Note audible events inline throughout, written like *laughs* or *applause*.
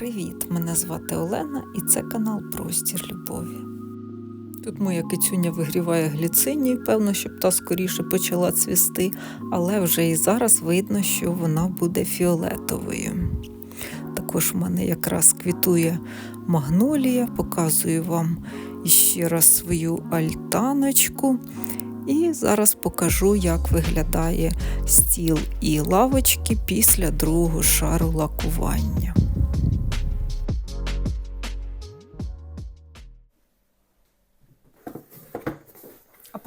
Привіт! Мене звати Олена і це канал Простір Любові. Тут моя кицюня вигріває гліцинію, певно, щоб та скоріше почала цвісти, але вже і зараз видно, що вона буде фіолетовою. Також в мене якраз квітує магнолія, показую вам ще раз свою альтаночку. І зараз покажу, як виглядає стіл і лавочки після другого шару лакування.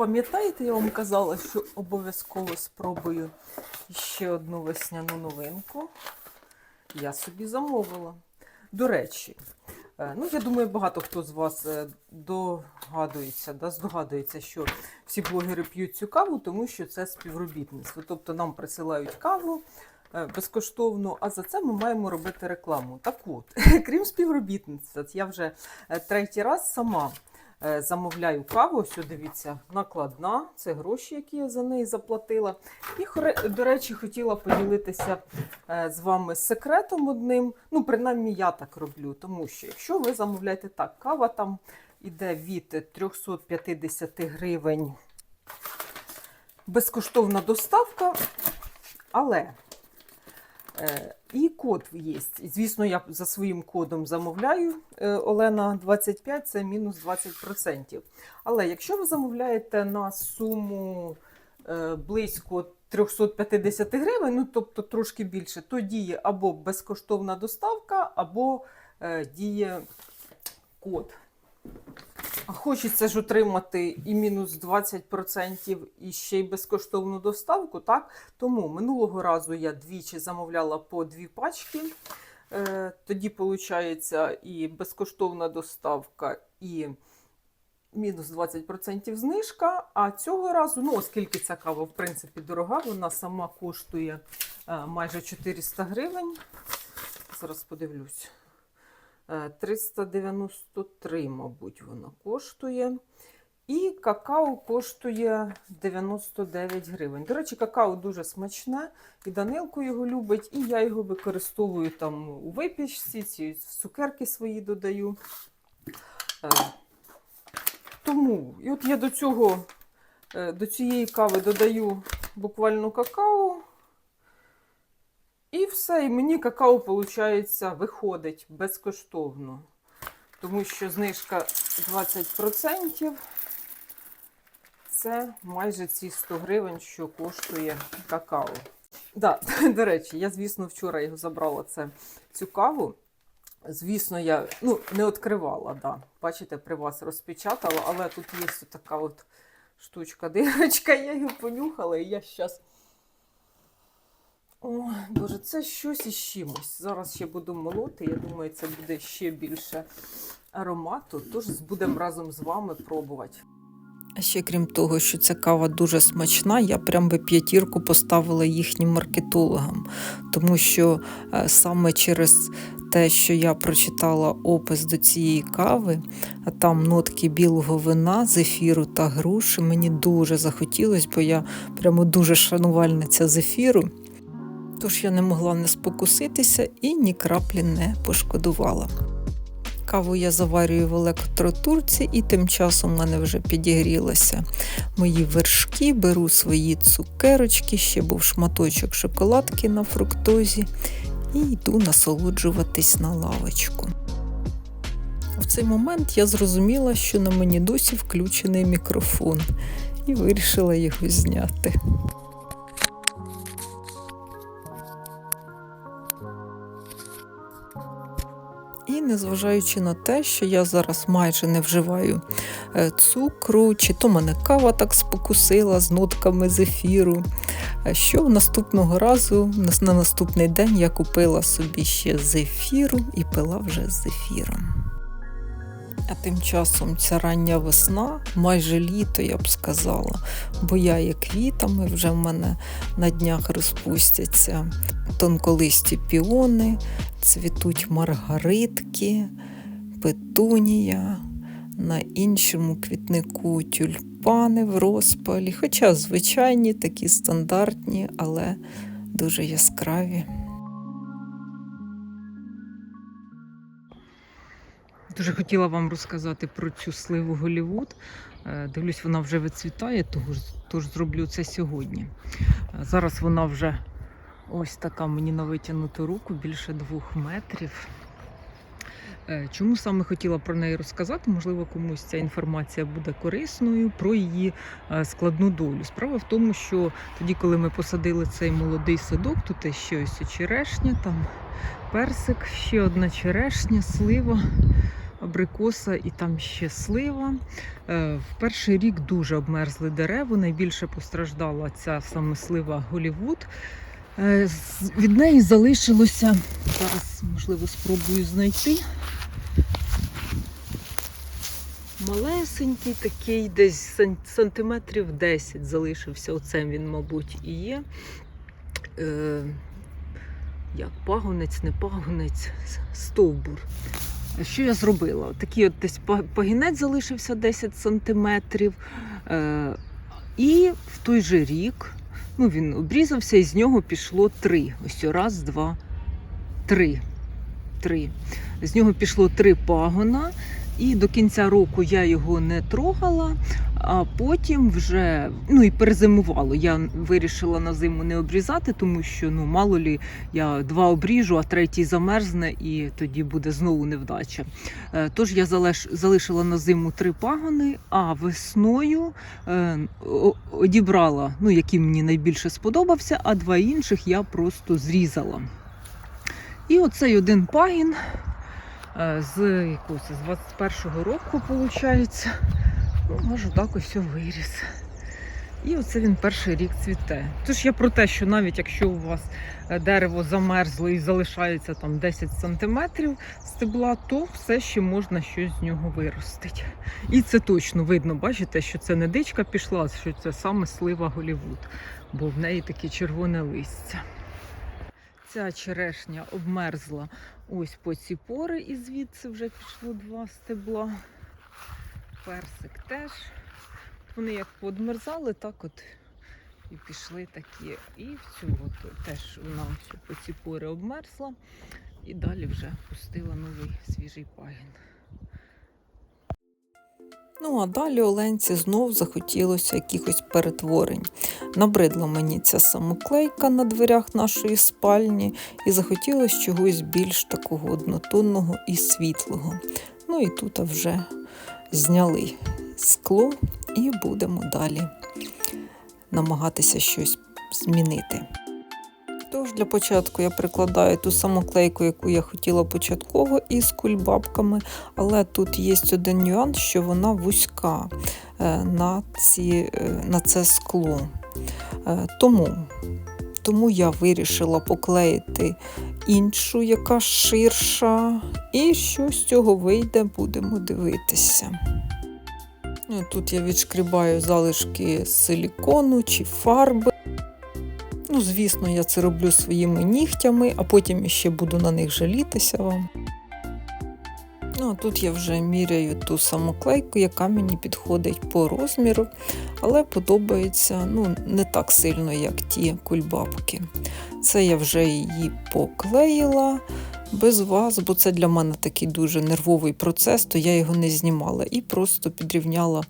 Пам'ятаєте, я вам казала, що обов'язково спробую ще одну весняну новинку. Я собі замовила. До речі, е, ну я думаю, багато хто з вас е, догадується, да, здогадується, що всі блогери п'ють цю каву, тому що це співробітництво. Тобто нам присилають каву е, безкоштовно, а за це ми маємо робити рекламу. Так от, *laughs* крім співробітництва, я вже третій раз сама замовляю каву. Ось, дивіться, накладна, це гроші, які я за неї заплатила. І, до речі, хотіла поділитися е, з вами секретом одним. Ну, принаймні, я так роблю, тому що якщо ви замовляєте так, кава там іде від 350 гривень безкоштовна доставка, але е, і код є. Звісно, я за своїм кодом замовляю е, Олена 25, це мінус 20%. Але якщо ви замовляєте на суму е, близько 350 гривень, ну тобто трошки більше, то діє або безкоштовна доставка, або е, діє код. Хочеться ж отримати і мінус 20% і ще й безкоштовну доставку, так? Тому минулого разу я двічі замовляла по дві пачки. Е, тоді, виходить, і безкоштовна доставка, і мінус 20% знижка. А цього разу, ну, оскільки ця кава, в принципі, дорога, вона сама коштує е, майже 400 гривень. Зараз подивлюсь. Е, 393, мабуть, вона коштує. І какао коштує 99 гривень. До речі, какао дуже смачне, і Данилко його любить, і я його використовую там у випічці, ці цукерки свої додаю. Е, Тому, і от я до цього, е, до цієї кави додаю буквально какао. І все, і мені какао, виходить, виходить безкоштовно. Тому що знижка 20% це майже ці 100 гривень, що коштує какао. Да, *laughs* до речі, я, звісно, вчора його забрала це, цю каву. Звісно, я ну, не відкривала, да. бачите, при вас розпечатала, але тут є така от штучка, дирочка, *laughs* я її понюхала, і я зараз. Ой, Боже, це щось із чимось. Зараз ще буду молоти. Я думаю, це буде ще більше аромату. Тож будемо разом з вами пробувати. А ще крім того, що ця кава дуже смачна, я прям би п'ятірку поставила їхнім маркетологам, тому що е, саме через те, що я прочитала опис до цієї кави, а там нотки білого вина, зефіру та груші, мені дуже захотілося, бо я прямо дуже шанувальниця зефіру. Тож я не могла не спокуситися і ні краплі не пошкодувала. Каву я заварюю в електротурці, і тим часом в мене вже підігрілися мої вершки, беру свої цукерочки, ще був шматочок шоколадки на фруктозі, і йду насолоджуватись на лавочку. В цей момент я зрозуміла, що на мені досі включений мікрофон, і вирішила його зняти. Незважаючи на те, що я зараз майже не вживаю е, цукру, чи то мене кава так спокусила з нотками зефіру, е, що наступного разу, на- на наступний день я купила собі ще зефіру і пила вже з зефіром. А тим часом ця рання весна, майже літо, я б сказала, бояє квітами, вже в мене на днях розпустяться тонколисті піони, цвітуть маргаритки, петунія, на іншому квітнику тюльпани в розпалі, хоча звичайні, такі стандартні, але дуже яскраві. Дуже хотіла вам розказати про цю сливу Голівуд. Е, Дивлюсь, вона вже вицвітає, тож, тож зроблю це сьогодні. Е, Зараз вона вже ось така мені на витягнуту руку, більше двох метрів. Е, Чому саме хотіла про неї розказати? Можливо, комусь ця інформація буде корисною про її складну долю. Справа в тому, що тоді, коли ми посадили цей молодий садок, тут ще ось черешня, там персик, ще одна черешня, слива, абрикоса і там ще слива. Е, В перший рік дуже обмерзли дерева. Найбільше постраждала ця саме слива Голівуд. Е, Від неї залишилося зараз, можливо, спробую знайти. Малесенький такий, десь сантиметрів 10 залишився. Оцем він, мабуть, і є. Е, як пагонець, не пагонець, стовбур. Що я зробила? Такий от десь погінець залишився 10 сантиметрів. Е, і в той же рік ну, він обрізався, і з нього пішло три. Ось раз, два, три. три. З нього пішло три пагона. І до кінця року я його не трогала, а потім вже ну і перезимувало. Я вирішила на зиму не обрізати, тому що ну мало лі я два обріжу, а третій замерзне, і тоді буде знову невдача. Е, Тож я залишила на зиму три пагони, а весною е, одібрала, ну який мені найбільше сподобався, а два інших я просто зрізала. І оцей один пагін з якогось з 21-го року, виходить, аж так ось виріс. І оце він перший рік цвіте. Тож я про те, що навіть якщо у вас е, дерево замерзло і залишається там 10 сантиметрів стебла, то все ще можна щось з нього виростити. І це точно видно, бачите, що це не дичка пішла, що це саме слива Голівуд, бо в неї таке червоне листя. Ця черешня обмерзла ось по ці пори, і звідси вже пішло два стебла. Персик теж. Вони як подмерзали, так от і пішли такі. І в цю от теж вона по ці пори обмерзла. І далі вже пустила новий свіжий пагін. Ну, а далі Оленці знов захотілося якихось перетворень. Набридла мені ця самоклейка на дверях нашої спальні, і захотілося чогось більш такого однотонного і світлого. Ну і тут вже зняли скло і будемо далі намагатися щось змінити. Тож для початку я прикладаю ту саму клейку, яку я хотіла початково із кульбабками, але тут є один нюанс, що вона вузька е, на, ці, е, на це скло. Е, Тому, тому я вирішила поклеїти іншу, яка ширша, і що з цього вийде, будемо дивитися. Ну, Тут я відшкрібаю залишки силікону чи фарби. Ну, звісно, я це роблю своїми нігтями, а потім ще буду на них жалітися вам. Ну, а тут я вже міряю ту саму клейку, яка мені підходить по розміру, але подобається ну, не так сильно, як ті кульбабки. Це я вже її поклеїла без вас, бо це для мене такий дуже нервовий процес, то я його не знімала і просто підрівняла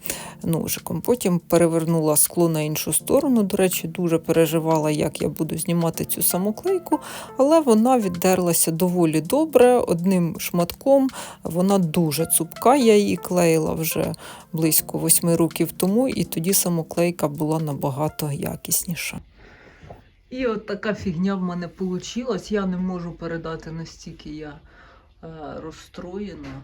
ножиком. Потім перевернула скло на іншу сторону. До речі, дуже переживала, як я буду знімати цю саму клейку, але вона віддерлася доволі добре одним шматком. Вона дуже цупка. Я її клеїла вже близько восьми років тому, і тоді самоклейка була набагато якісніша. І от така фігня в мене вийшла. Я не можу передати настільки я е, розстроєна.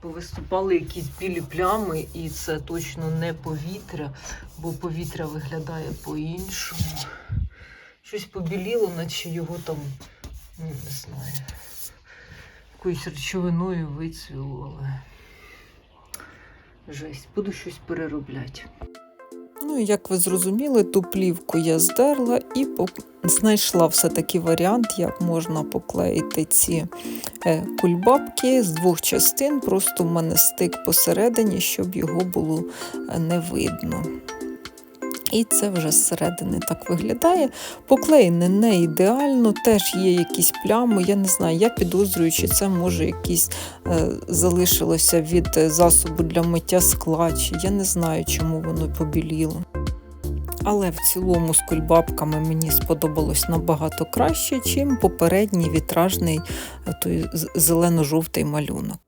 Повиступали якісь білі плями, і це точно не повітря, бо повітря виглядає по-іншому. Щось побіліло, наче його там, ну, не знаю, якоюсь речовиною вицвіло, але жесть, буду щось переробляти. Ну, як ви зрозуміли, ту плівку я здерла і знайшла все-таки варіант, як можна поклеїти ці е, кульбабки з двох частин. Просто в мене стик посередині, щоб його було е, не видно. І це вже зсередини так виглядає. Поклеєне не ідеально, теж є якісь плями. Я не знаю, я підозрюю, чи це може якісь е, залишилося від е, засобу для миття скла, чи я не знаю, чому воно побіліло. Але в цілому з кульбабками мені сподобалось набагато краще, чим попередній вітражний е, той зелено-жовтий малюнок.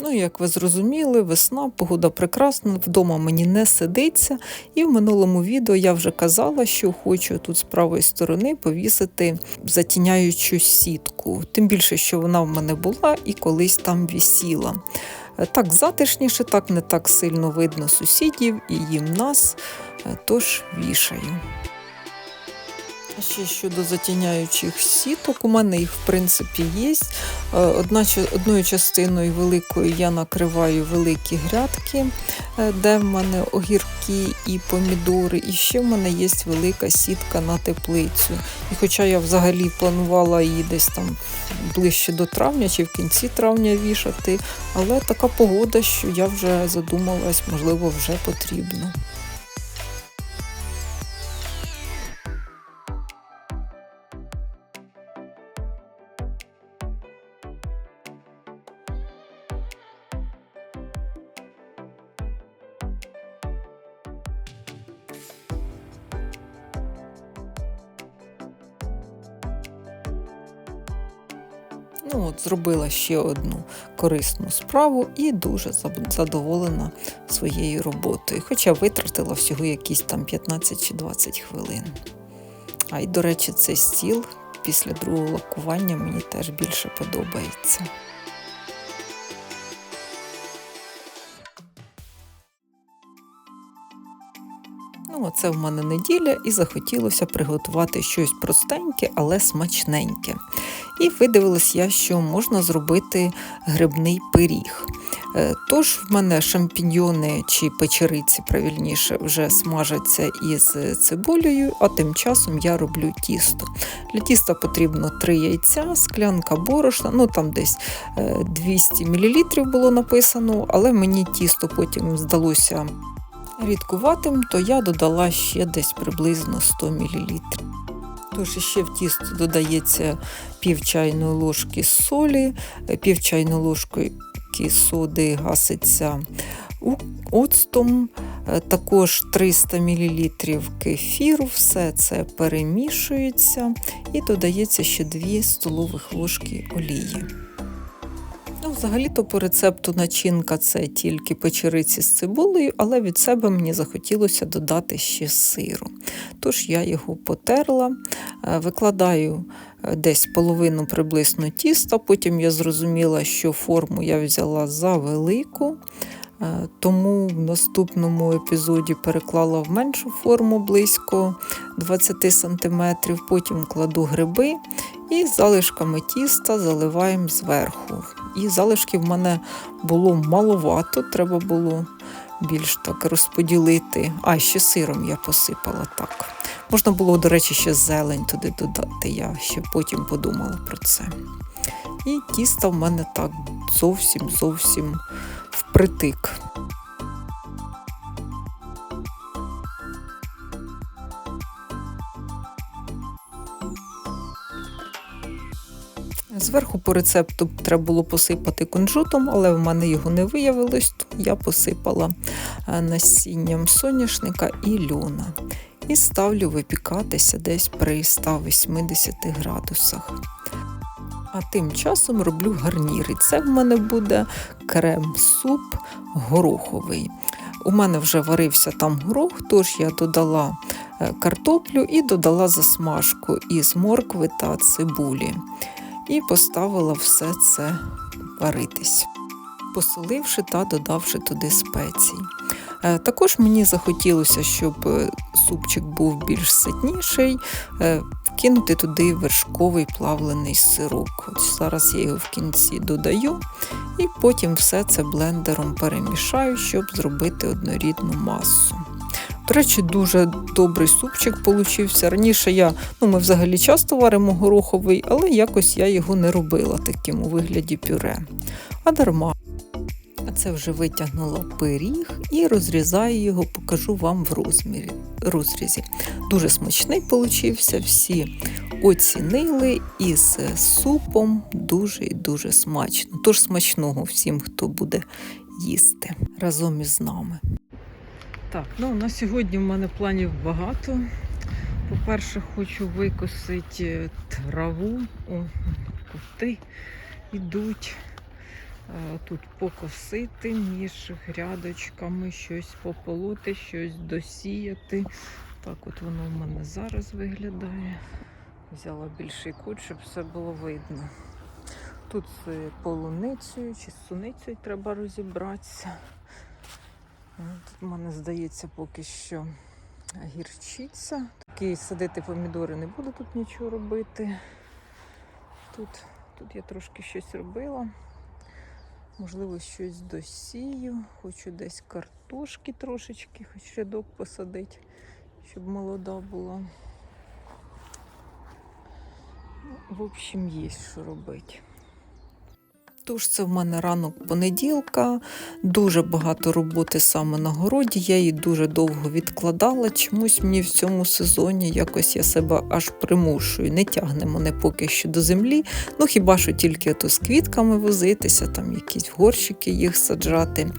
Ну, як ви зрозуміли, весна, погода прекрасна, вдома мені не сидиться. І в минулому відео я вже казала, що хочу тут з правої сторони повісити затіняючу сітку. Тим більше, що вона в мене була і колись там вісіла. Так затишніше, так не так сильно видно сусідів і їм нас, тож вішаю. Ще щодо затіняючих сіток, у мене їх в принципі є. Е, Одна, одною частиною великою я накриваю великі грядки, е, де в мене огірки і помідори. І ще в мене є велика сітка на теплицю. І хоча я взагалі планувала її десь там ближче до травня чи в кінці травня вішати, але така погода, що я вже задумалась, можливо, вже потрібно. Ну от зробила ще одну корисну справу і дуже задоволена своєю роботою. Хоча витратила всього якісь там 15 чи 20 хвилин. А й, до речі, цей стіл після другого лакування мені теж більше подобається. Ну, оце в мене неділя, і захотілося приготувати щось простеньке, але смачненьке. І видивилась я, що можна зробити грибний пиріг. Е, Тож в мене шампіньйони чи печериці, правильніше, вже смажаться із цибулею, а тим часом я роблю тісто. Для тіста потрібно 3 яйця, склянка борошна, ну там десь е, 200 мл було написано, але мені тісто потім здалося рідкуватим, то я додала ще десь приблизно 100 мл. Тож ще в тісто додається пів чайної ложки солі, пів чайної ложки соди гаситься оцтом, також 300 мл кефіру, все це перемішується і додається ще 2 столових ложки олії. Ну, взагалі-то по рецепту начинка це тільки печериці з цибулею, але від себе мені захотілося додати ще сиру. Тож я його потерла, е, викладаю е, десь половину приблизно тіста. Потім я зрозуміла, що форму я взяла за велику. е, Тому в наступному епізоді переклала в меншу форму близько 20 см, потім кладу гриби і залишками тіста заливаємо зверху. І залишків в мене було маловато, треба було більш так розподілити. А, ще сиром я посипала так. Можна було, до речі, ще зелень туди додати. Я ще потім подумала про це. І тісто в мене так зовсім зовсім впритик. Зверху по рецепту треба було посипати кунжутом, але в мене його не виявилось, то я посипала е, насінням соняшника і льона. І ставлю випікатися десь при 180 градусах. А тим часом роблю гарнір. І це в мене буде крем-суп гороховий. У мене вже варився там горох, тож я додала е, картоплю і додала засмажку із моркви та цибулі і поставила все це варитись, посоливши та додавши туди спецій. Е, Також мені захотілося, щоб е, супчик був більш ситніший, е, кинути туди вершковий плавлений сирок. От зараз я його в кінці додаю, і потім все це блендером перемішаю, щоб зробити однорідну масу. До речі, дуже добрий супчик получився. Раніше я, ну ми взагалі часто варимо гороховий, але якось я його не робила таким у вигляді пюре. А дарма. А Це вже витягнула пиріг і розрізаю його, покажу вам в розмірі, розрізі. Дуже смачний получився, всі оцінили із супом дуже і дуже смачно. Тож смачного всім, хто буде їсти разом із нами. Так, ну на сьогодні в мене планів багато. По-перше, хочу викосити траву. О, коти йдуть. Е, Тут покосити між грядочками, щось пополоти, щось досіяти. Так от воно в мене зараз виглядає. Взяла більший кут, щоб все було видно. Тут з полуницею чи з суницею треба розібратися. Тут в мене здається поки що гірчиця. Такі садити помідори не буду тут нічого робити. Тут, тут я трошки щось робила. Можливо, щось досію. Хочу десь картошки трошечки, хоч рядок посадити, щоб молода була. Ну, в общем, є що робити. Тож це в мене ранок понеділка, дуже багато роботи саме на городі. Я її дуже довго відкладала. Чомусь мені в цьому сезоні якось я себе аж примушую. Не тягне мене поки що до землі. Ну хіба що тільки то з квітками возитися, там якісь горщики їх саджати.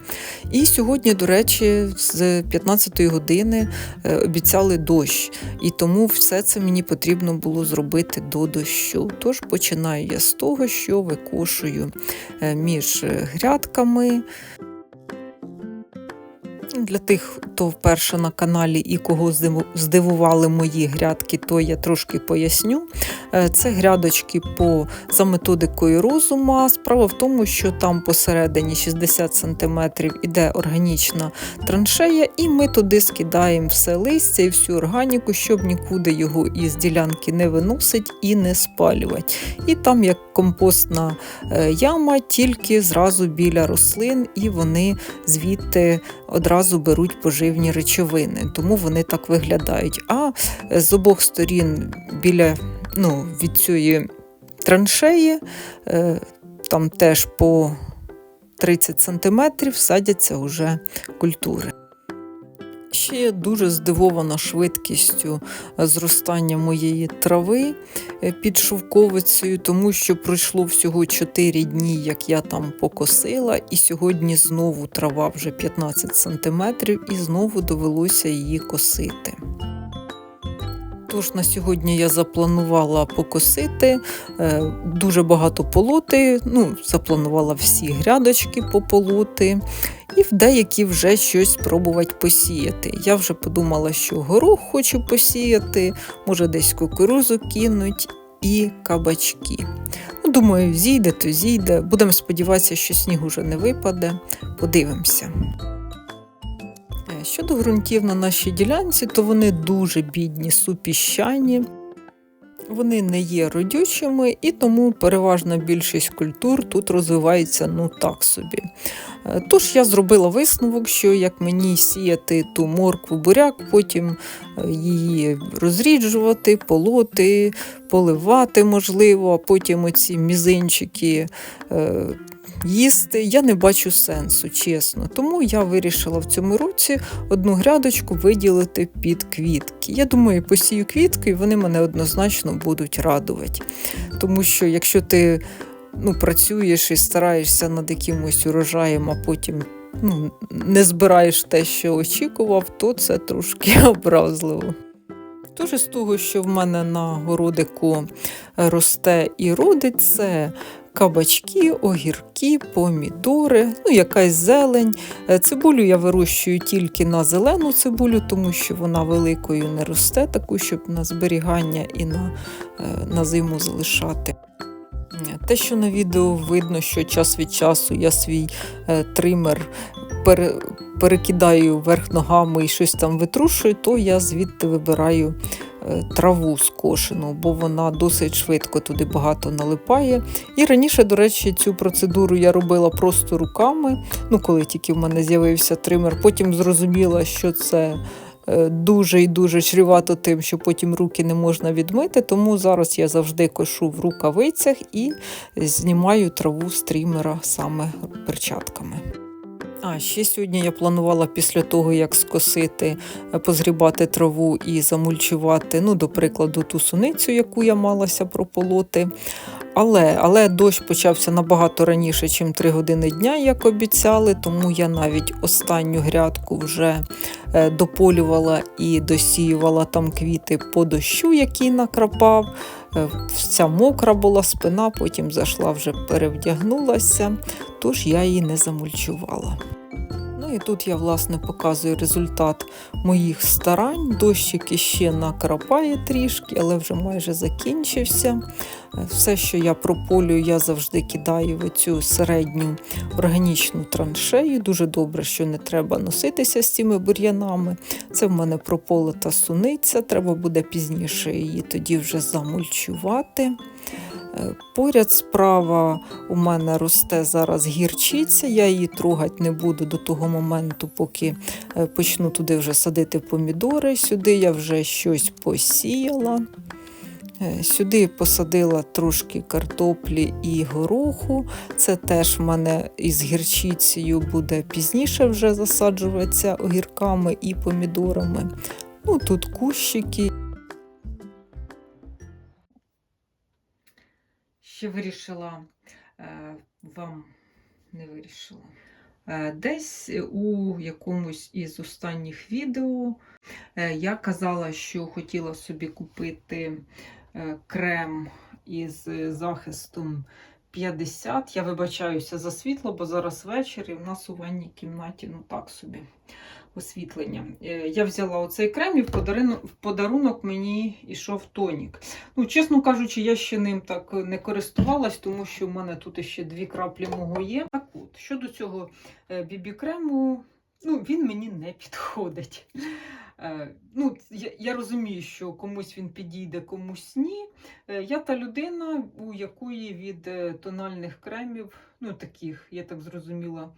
І сьогодні, до речі, з 15-ї години е, обіцяли дощ, і тому все це мені потрібно було зробити до дощу. Тож починаю я з того, що викошую між грядками. Для тих, хто вперше на каналі і кого здивували мої грядки, то я трошки поясню. Е, Це грядочки по, за методикою розума. Справа в тому, що там посередині 60 см іде органічна траншея, і ми туди скидаємо все листя і всю органіку, щоб нікуди його із ділянки не виносить і не спалювати. І там як компостна е, яма, тільки зразу біля рослин, і вони звідти одразу беруть поживні речовини, тому вони так виглядають. А з обох сторін біля ну, від цієї траншеї, е, там теж по 30 сантиметрів садяться вже культури. Ще я дуже здивована швидкістю зростання моєї трави е, під шовковицею, тому що пройшло всього 4 дні, як я там покосила, і сьогодні знову трава вже 15 сантиметрів, і знову довелося її косити. Тож на сьогодні я запланувала покосити е, дуже багато полоти. Ну, запланувала всі грядочки пополоти, і в деякі вже щось спробувати посіяти. Я вже подумала, що горох хочу посіяти, може десь кукурузу кинуть і кабачки. Ну, думаю, зійде, то зійде. Будемо сподіватися, що сніг уже не випаде. Подивимося. Е, Щодо ґрунтів на нашій ділянці, то вони дуже бідні, супіщані. Вони не є родючими, і тому переважна більшість культур тут розвивається ну так собі. Е, Тож я зробила висновок, що як мені сіяти ту моркву буряк, потім е, її розріджувати, полоти, поливати, можливо, а потім оці мізинчики е, їсти, я не бачу сенсу, чесно. Тому я вирішила в цьому році одну грядочку виділити під квітки. Я думаю, посію квітки, і вони мене однозначно будуть радувати. Тому що якщо ти ну, працюєш і стараєшся над якимось урожаєм, а потім ну, не збираєш те, що очікував, то це трошки *laughs* образливо. Тож з того, що в мене на городику росте і родить, це кабачки, огірки, помідори, ну якась зелень. Е, Цибулю я вирощую тільки на зелену цибулю, тому що вона великою не росте, таку, щоб на зберігання і на, е, на зиму залишати. Те, що на відео видно, що час від часу я свій е, тример пере, перекидаю вверх ногами і щось там витрушую, то я звідти вибираю е, траву скошену, бо вона досить швидко туди багато налипає. І раніше, до речі, цю процедуру я робила просто руками, ну коли тільки в мене з'явився тример. Потім зрозуміла, що це. Е, Дуже і дуже чрівато тим, що потім руки не можна відмити, тому зараз я завжди кошу в рукавицях і знімаю траву з трімера саме перчатками. А ще сьогодні я планувала після того, як скосити, е, позгрібати траву і замульчувати, ну, до прикладу, ту суницю, яку я малася прополоти. Але, але дощ почався набагато раніше, ніж 3 години дня, як обіцяли, тому я навіть останню грядку вже е, дополювала і досіювала там квіти по дощу, який накрапав. Е, Вся мокра була спина, потім зайшла вже перевдягнулася, тож я її не замульчувала. І тут я власне показую результат моїх старань. Дощик іще накрапає трішки, але вже майже закінчився. Все, що я прополюю, я завжди кидаю в цю середню органічну траншею. Дуже добре, що не треба носитися з цими бур'янами. Це в мене прополита суниця, треба буде пізніше її тоді вже замульчувати. Е, Поряд справа у мене росте зараз гірчиця, я її трогати не буду до того моменту, поки е, почну туди вже садити помідори. Сюди я вже щось посіяла. Е, Сюди посадила трошки картоплі і гороху. Це теж в мене із гірчицею буде пізніше вже засаджуватися огірками і помідорами. Ну, тут кущики. Ще вирішила е, вам не вирішила. Е, Десь у якомусь із останніх відео е, я казала, що хотіла собі купити крем із захистом 50. Я вибачаюся за світло, бо зараз вечір і в нас у ванній кімнаті ну так собі освітлення. Е, Я взяла оцей крем і в подарунок, мені йшов тонік. Ну, чесно кажучи, я ще ним так не користувалась, тому що в мене тут ще дві краплі мого є. Так от, щодо цього бібі-крему, ну, він мені не підходить. Е, Ну, я, я розумію, що комусь він підійде, комусь ні. Е, Я та людина, у якої від е, тональних кремів, ну таких, я так зрозуміла,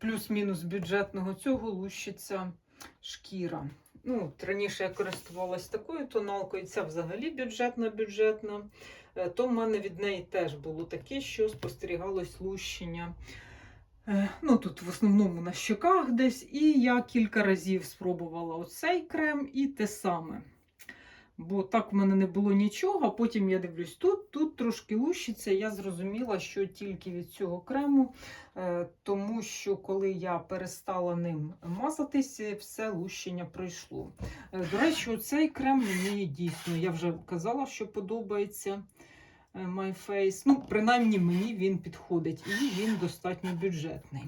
плюс-мінус бюджетного цього лущиться шкіра. Ну, раніше я користувалась такою тоналкою, ця взагалі бюджетна бюджетна. Е, То в мене від неї теж було таке, що спостерігалось лущення. Е, Ну, тут в основному на щоках десь. І я кілька разів спробувала оцей крем і те саме. Бо так в мене не було нічого, потім я дивлюсь, тут, тут трошки лущиться. Я зрозуміла, що тільки від цього крему, е, тому що коли я перестала ним мазатись, все лущення пройшло. Е, До речі, цей крем мені дійсно, я вже казала, що подобається. е, My Face. Ну, принаймні мені він підходить і він достатньо бюджетний.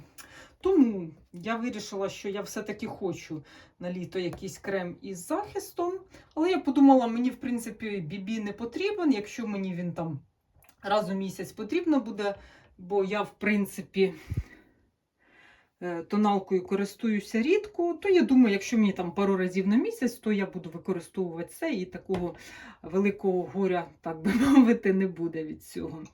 Тому я вирішила, що я все-таки хочу на літо якийсь крем із захистом. Але я подумала, мені, в принципі, бібі не потрібен, якщо мені він там раз у місяць потрібно буде, бо я, в принципі, е, тоналкою користуюся рідко, то я думаю, якщо мені там пару разів на місяць, то я буду використовувати це і такого великого горя, так би мовити, не буде від цього.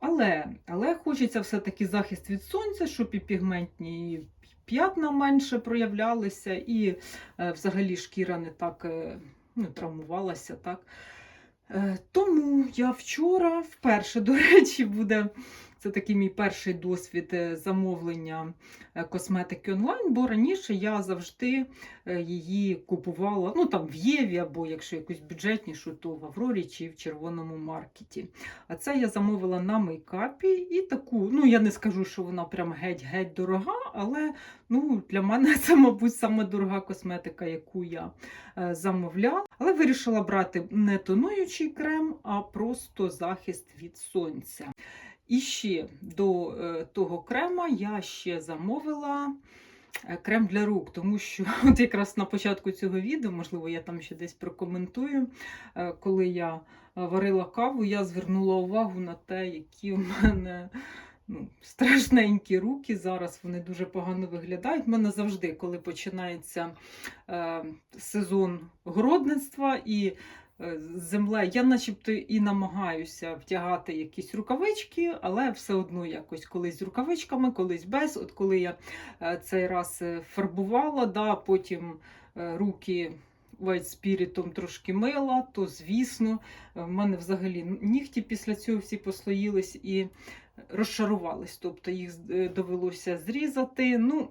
Але, але хочеться все-таки захист від сонця, щоб і пігментні п'ятна менше проявлялися, і е, взагалі шкіра не так е, ну, травмувалася. Так. Е, тому я вчора вперше, до речі, буде. Це такий мій перший досвід е, замовлення е, косметики онлайн, бо раніше я завжди е, її купувала ну там в Єві, або якщо якусь бюджетнішу, то в Аврорі чи в червоному маркеті. А це я замовила на мейкапі і таку, ну я не скажу, що вона прям геть-геть дорога, але ну, для мене це, мабуть, саме дорога косметика, яку я замовляла. Але вирішила брати не тонуючий крем, а просто захист від сонця. І ще до е, того крема я ще замовила е, крем для рук, тому що *laughs* от якраз на початку цього відео, можливо, я там ще десь прокоментую, е, коли я варила каву, я звернула увагу на те, які в мене ну, страшненькі руки. Зараз вони дуже погано виглядають. У мене завжди, коли починається е, сезон городництва і е, землею, я начебто і намагаюся втягати якісь рукавички, але все одно якось колись з рукавичками, колись без. От коли я е, цей раз е, фарбувала, да, потім руки White спірітом трошки мила, то звісно, в мене взагалі нігті після цього всі послоїлись і розчарувались. Тобто їх довелося зрізати. Ну,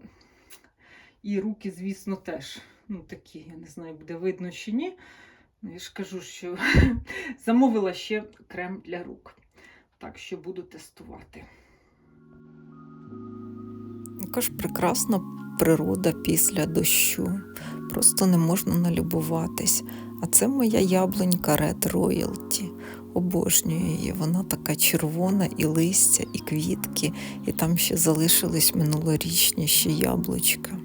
і руки, звісно, теж. Ну, такі, я не знаю, буде видно чи ні. Ну, Я ж кажу, що *laughs* замовила ще крем для рук. Так що буду тестувати. Яка ж прекрасна природа після дощу. Просто не можна налюбуватись. А це моя яблунька Red Royalty. Обожнюю її. Вона така червона, і листя, і квітки, і там ще залишились минулорічні ще яблучка.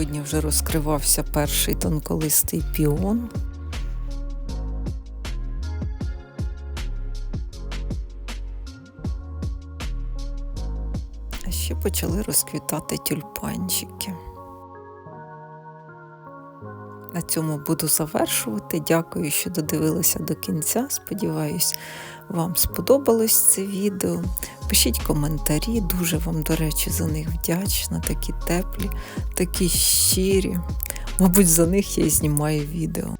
Сьогодні вже розкривався перший тонколистий піон. А ще почали розквітати тюльпанчики. На цьому буду завершувати. Дякую, що додивилися до кінця. Сподіваюсь, вам сподобалось це відео. Пишіть коментарі, дуже вам, до речі, за них вдячна. Такі теплі, такі щирі. Мабуть, за них я і знімаю відео.